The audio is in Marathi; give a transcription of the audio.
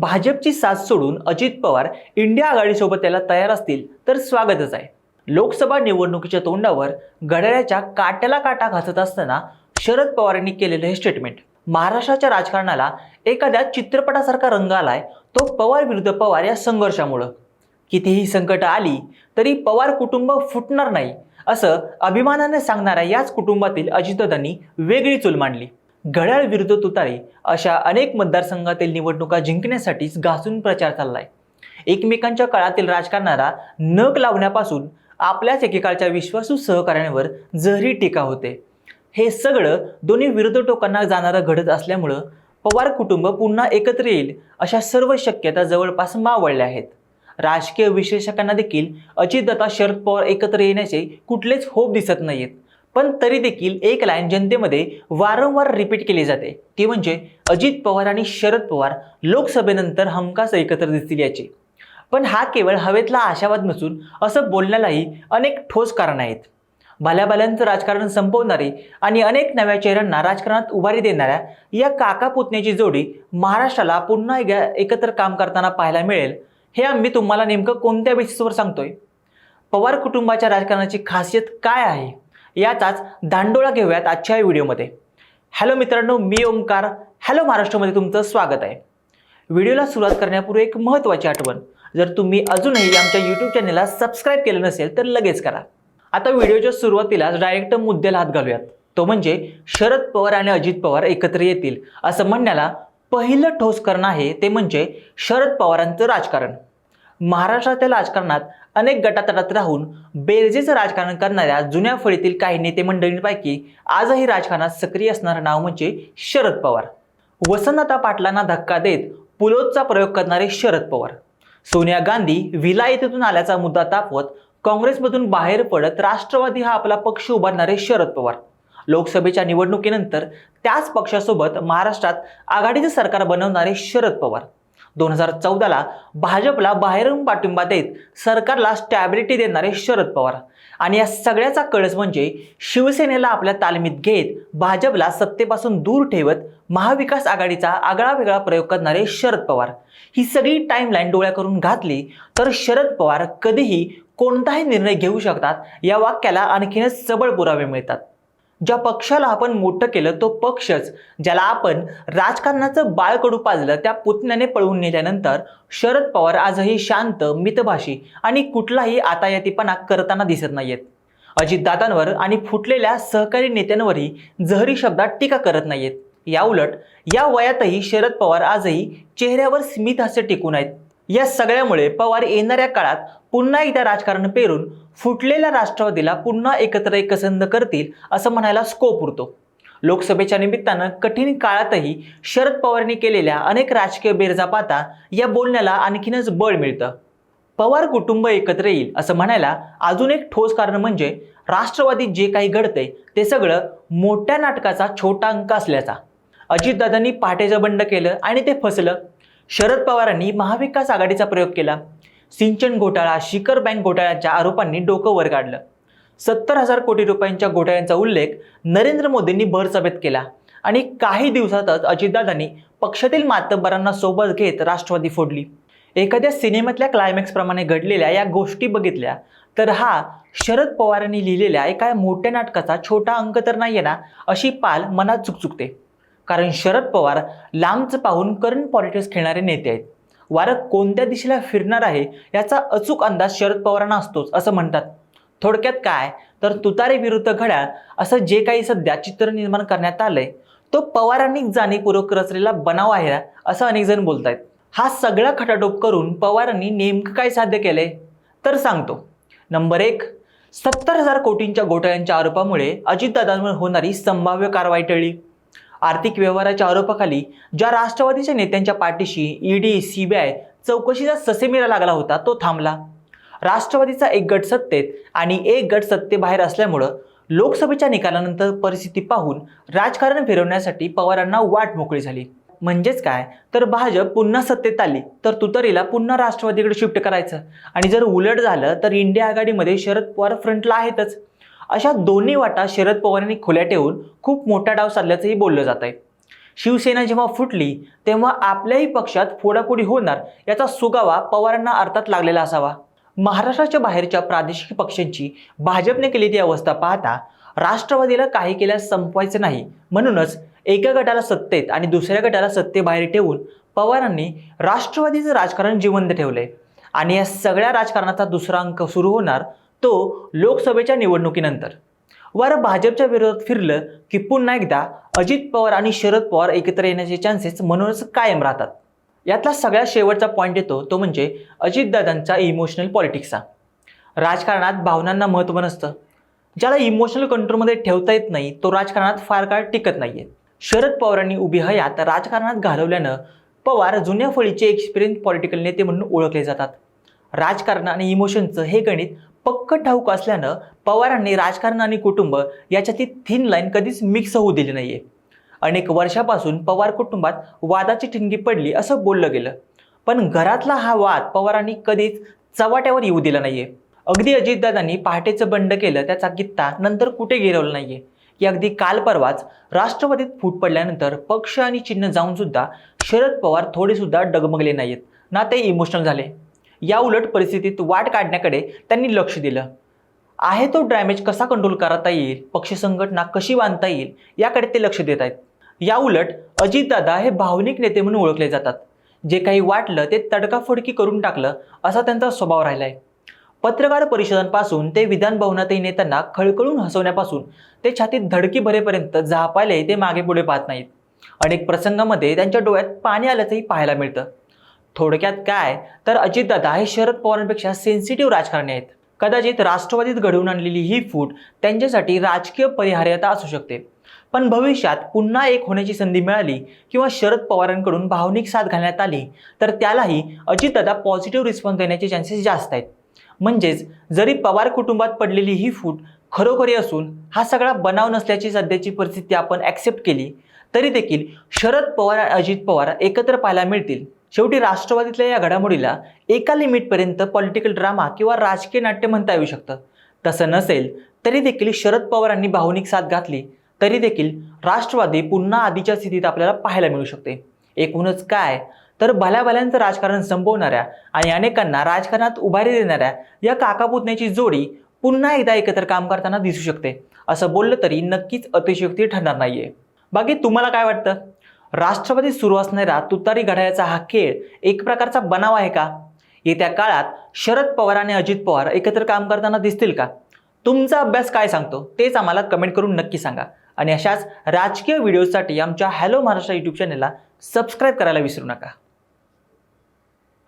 भाजपची साथ सोडून अजित पवार इंडिया आघाडीसोबत त्याला तयार असतील तर स्वागतच आहे. लोकसभा निवडणुकीच्या तोंडावर घड्याळ्याच्या काट्याला काटा घासत असताना शरद पवारांनी केलेलं हे स्टेटमेंट महाराष्ट्राच्या राजकारणाला एखाद्या चित्रपटासारखा रंग आलाय तो पवार विरुद्ध पवार या संघर्षामुळं. कितीही संकट आली तरी पवार कुटुंब फुटणार नाही असं अभिमानाने सांगणाऱ्या याच कुटुंबातील अजितदादांनी वेगळी चूल मांडली. घड्याळ विरुद्ध तुतारी अशा अनेक मतदारसंघातील निवडणुका जिंकण्यासाठीच घासून प्रचार चाललाय. एकमेकांच्या काळातील राजकारणाला नक लावण्यापासून आपल्याच एकेकाळच्या विश्वासू सहकार्यांवर जहरी टीका होते. हे सगळं दोन्ही विरुद्ध टोकांना जाणारं घडत असल्यामुळं पवार कुटुंब पुन्हा एकत्र येईल अशा सर्व शक्यता जवळपास मावळल्या आहेत. राजकीय विश्लेषकांना देखील अजितदादा शरद पवार एकत्र येण्याचे कुठलेच होप दिसत नाहीत पण तरी देखील एक लाईन जनतेमध्ये वारंवार रिपीट केली जाते. ती म्हणजे अजित पवार आणि शरद पवार लोकसभेनंतर हमखास एकत्र दिसतील याची. पण हा केवळ हवेतला आशावाद नसून असं बोलण्यालाही अनेक ठोस कारण आहेत. भल्याभल्यांचं राजकारण संपवणारी आणि अनेक नव्या चेहऱ्यांना राजकारणात उभारी देणाऱ्या या काका पुतण्याची जोडी महाराष्ट्राला पुन्हा एकत्र काम करताना पाहायला मिळेल हे आम्ही तुम्हाला नेमकं कोणत्या बेसिसवर सांगतोय? पवार कुटुंबाच्या राजकारणाची खासियत काय आहे? याचाच दांडोळा घेऊयात आजच्या व्हिडिओमध्ये. हॅलो मित्रांनो मी ओमकार हॅलो महाराष्ट्रामध्ये तुमचं स्वागत आहे. व्हिडिओला सुरुवात करण्यापूर्वी एक महत्त्वाची आठवण. जर तुम्ही अजूनही आमच्या यूट्यूब चॅनलला सबस्क्राईब केलं नसेल तर लगेच करा. आता व्हिडिओच्या सुरुवातीलाच डायरेक्ट मुद्द्याला हात घालूयात. तो म्हणजे शरद पवार आणि अजित पवार एकत्र येतील असं म्हणण्याला पहिलं ठोस कारण आहे ते म्हणजे शरद पवारांचं राजकारण. महाराष्ट्रातील राजकारणात अनेक गटातटात राहून बेरजेचं राजकारण करणाऱ्या जुन्या फळीतील काही नेते मंडळींपैकी आजही राजकारणात सक्रिय असणारं नाव म्हणजे शरद पवार. वसंतदादा पाटलांना धक्का देत पुलोदचा प्रयोग करणारे शरद पवार. सोनिया गांधी विलायतीतून आल्याचा मुद्दा तापवत काँग्रेसमधून बाहेर पडत राष्ट्रवादी हा आपला पक्ष उभारणारे शरद पवार. लोकसभेच्या निवडणुकीनंतर त्याच पक्षासोबत महाराष्ट्रात आघाडीचं सरकार बनवणारे शरद पवार. दोन हजार चौदाला भाजपला बाहेरून पाठिंबा देत सरकारला स्टॅबिलिटी देणारे शरद पवार. आणि या सगळ्याचा कळस म्हणजे शिवसेनेला आपल्या तालमीत घेत भाजपला सत्तेपासून दूर ठेवत महाविकास आघाडीचा आगळा वेगळा प्रयोग करणारे शरद पवार. ही सगळी टाईमलाईन डोळ्या करून घातली तर शरद पवार कधीही कोणताही निर्णय घेऊ शकतात या वाक्याला आणखीनच सबळ पुरावे मिळतात. ज्या पक्षाला आपण मोठं केलं तो पक्षच ज्याला आपण राजकारणाचं बाळकडू पाजलं त्या पुतण्याने पळवून नेल्यानंतर शरद पवार आजही शांत मितभाषी आणि कुठलाही आतायातीपणा करताना दिसत नाहीयेत. अजितदादांवर आणि फुटलेल्या सहकारी नेत्यांवरही जहरी शब्दात टीका करत नाहीयेत. याउलट या वयातही शरद पवार आजही चेहऱ्यावर स्मितहास्य टिकून आहेत. या सगळ्यामुळे पवार येणाऱ्या काळात पुन्हा एकदा राजकारण पेरून फुटलेल्या राष्ट्रवादीला पुन्हा एकत्र एकसंध करतील असं म्हणायला स्कोप उरतो. लोकसभेच्या निमित्तानं कठीण काळातही शरद पवारांनी केलेल्या अनेक राजकीय बेरजा पाहता या बोलण्याला आणखीनच बळ मिळतं. पवार कुटुंब एकत्र येईल असं म्हणायला अजून एक ठोस कारण म्हणजे राष्ट्रवादीत जे काही घडतंय ते सगळं मोठ्या नाटकाचा छोटा अंक असल्याचा. अजितदादांनी पहाटेचं बंड केलं आणि ते फसलं. शरद पवारांनी महाविकास आघाडीचा प्रयोग केला. सिंचन घोटाळा शिखर बँक घोटाळ्याच्या आरोपांनी डोकं वर काढलं. सत्तर हजार कोटी रुपयांच्या घोटाळ्यांचा उल्लेख नरेंद्र मोदींनी भरसभेत केला आणि काही दिवसातच अजितदादांनी पक्षातील मातब्बरांना सोबत घेत राष्ट्रवादी फोडली. एखाद्या सिनेमातल्या क्लायमॅक्सप्रमाणे घडलेल्या या गोष्टी बघितल्या तर हा शरद पवारांनी लिहिलेल्या एका मोठ्या नाटकाचा छोटा अंक तर नाही ना अशी पाल मनात चुकचुकते. कारण शरद पवार लांबच पाहून करंट पॉलिटिक्स खेळणारे नेते आहेत. वारं कोणत्या दिशेला फिरणार आहे याचा अचूक अंदाज शरद पवारांना असतोच असं म्हणतात. थोडक्यात काय? तर तुतारे विरुद्ध घड्याळ असं जे काही सध्या चित्र निर्माण करण्यात आलंय तो पवारांनी जाणीवपूर्वक रचलेला बनाव आहे असं अनेक जण बोलत आहेत हा सगळा खटाटोप करून पवारांनी नेमकं काय साध्य केलंय? तर सांगतो. नंबर एक सत्तर हजार कोटींच्या घोटाळ्यांच्या आरोपामुळे अजितदादांवर होणारी संभाव्य कारवाई टळली. आर्थिक व्यवहाराच्या आरोपाखाली ज्या राष्ट्रवादीच्या नेत्यांच्या पाठीशी ईडी सीबीआय चौकशीचा ससेमिरा लागला होता तो थांबला. राष्ट्रवादीचा एक गट सत्तेत आणि एक गट सत्तेबाहेर असल्यामुळं लोकसभेच्या निकालानंतर परिस्थिती पाहून राजकारण फिरवण्यासाठी पवारांना वाट मोकळी झाली. म्हणजेच काय? तर भाजप पुन्हा सत्तेत आली तर तुतारीला पुन्हा राष्ट्रवादीकडे शिफ्ट करायचं. आणि जर उलट झालं तर इंडिया आघाडीमध्ये शरद पवार फ्रंटला आहेतच. अशा दोन्ही वाटा शरद पवारांनी खुल्या ठेवून खूप मोठा डाव साधल्याचंही बोललं जात आहे शिवसेना जेव्हा फुटली तेव्हा आपल्याही पक्षात फोडाफोडी होणार याचा सुगावा पवारांना अर्थात लागलेला असावा. महाराष्ट्राच्या बाहेरच्या प्रादेशिक पक्षांची भाजपने केलेली अवस्था पाहता राष्ट्रवादीला काही केल्यास संपवायचं नाही. म्हणूनच एका गटाला सत्तेत आणि दुसऱ्या गटाला सत्तेबाहेर ठेवून पवारांनी राष्ट्रवादीचं राजकारण जिवंत ठेवलंय. आणि या सगळ्या राजकारणाचा दुसरा अंक सुरू होणार तो लोकसभेच्या निवडणुकीनंतर. वर भाजपच्या विरोधात फिरलं की पुन्हा एकदा अजित पवार आणि शरद पवार एकत्र येण्याचे चान्सेस म्हणूनच कायम राहतात. यातला सगळ्यात शेवटचा पॉईंट येतो तो म्हणजे अजितदादांचा इमोशनल पॉलिटिक्सचा राजकारणात भावनांना महत्त्व नसतं. ज्याला इमोशनल कंट्रोलमध्ये ठेवता येत नाही तो राजकारणात फार काळ टिकत नाहीये. शरद पवारांनी उभी हयात राजकारणात घालवल्यानं पवार जुन्या फळीचे एक्सपिरियन्स पॉलिटिकल नेते म्हणून ओळखले जातात. राजकारण आणि इमोशनचं हे गणित पक्क ठाऊक असल्यानं पवारांनी राजकारण आणि कुटुंब याच्यातील थिन लाईन कधीच मिक्स होऊ दिली नाहीये. अनेक वर्षापासून पवार कुटुंबात वादाची ठिणगी पडली असं बोललं गेलं. पण घरातला हा वाद पवारांनी कधीच चव्हाट्यावर येऊ दिला नाहीये. अगदी अजितदादांनी पहाटेचं बंड केलं त्याचा कित्ता नंतर कुठे गिरवला नाहीये. की अगदी काल परवाच राष्ट्रवादीत फूट पडल्यानंतर पक्ष आणि चिन्ह जाऊन सुद्धा शरद पवार थोडेसुद्धा डगमगले नाहीत ना ते इमोशनल झाले. या उलट परिस्थितीत वाट काढण्याकडे त्यांनी लक्ष दिलं. आहे तो डॅमेज कसा कंट्रोल करता येईल? पक्ष संघटना कशी बांधता येईल? याकडे ते लक्ष देत आहेत. या उलट अजितदादा हे भावनिक नेते म्हणून ओळखले जातात. जे काही वाटलं ते तडकाफडकी करून टाकलं असा त्यांचा स्वभाव राहिलाय. पत्रकार परिषदांपासून ते विधान भवनातही नेत्यांना खळखळून हसवण्यापासून ते छातीत धडकी भरेपर्यंत झापायले ते मागे पुढे पाहत नाहीत. अनेक प्रसंगामध्ये त्यांच्या डोळ्यात पाणी आल्याचंही पाहायला मिळतं. थोडक्यात काय? तर अजित दादा हे शरद पवारांपेक्षा सेन्सिटिव्ह राजकारणी आहेत. कदाचित राष्ट्रवादीत घडवून आणलेली ही फूट त्यांच्यासाठी राजकीय परिहार्यता असू शकते. पण भविष्यात पुन्हा एक होण्याची संधी मिळाली किंवा शरद पवारांकडून भावनिक साथ घालण्यात आली तर त्यालाही अजितदादा पॉझिटिव्ह रिस्पॉन्स देण्याचे चान्सेस जास्त आहेत. म्हणजेच जरी पवार कुटुंबात पडलेली ही फूट खरोखरी असून हा सगळा बनाव नसल्याची सध्याची परिस्थिती आपण ॲक्सेप्ट केली तरी देखील शरद पवार आणि अजित पवार एकत्र पाहायला मिळतील. शेवटी राष्ट्रवादीतल्या या घडामोडीला एका लिमिटपर्यंत पॉलिटिकल ड्रामा किंवा राजकीय नाट्य म्हणता येऊ शकतं. तसं नसेल तरी देखील शरद पवारांनी भावनिक साथ घातली तरी देखील राष्ट्रवादी पुन्हा आधीच्या स्थितीत आपल्याला पाहायला मिळू शकते. एकूणच काय? तर भल्याभल्यांचं राजकारण संपवणाऱ्या आणि अनेकांना राजकारणात उभारी देणाऱ्या या काकापुतण्याची जोडी पुन्हा एकदा एकत्र काम करताना दिसू शकते. असं बोललं तरी नक्कीच अतिशयोक्ती ठरणार नाहीये. बाकी तुम्हाला काय वाटतं? राष्ट्रवादी सुरू असणारा तुतारी घड्याळाचा हा खेळ एक प्रकारचा बनाव आहे का? येत्या काळात शरद पवार आणि अजित पवार एकत्र काम करताना दिसतील का? तुमचा अभ्यास काय सांगतो? तेच आम्हाला कमेंट करून नक्की सांगा. आणि अशाच राजकीय व्हिडिओसाठी आमच्या हॅलो महाराष्ट्र यूट्यूब चॅनलला सबस्क्राईब करायला विसरू नका.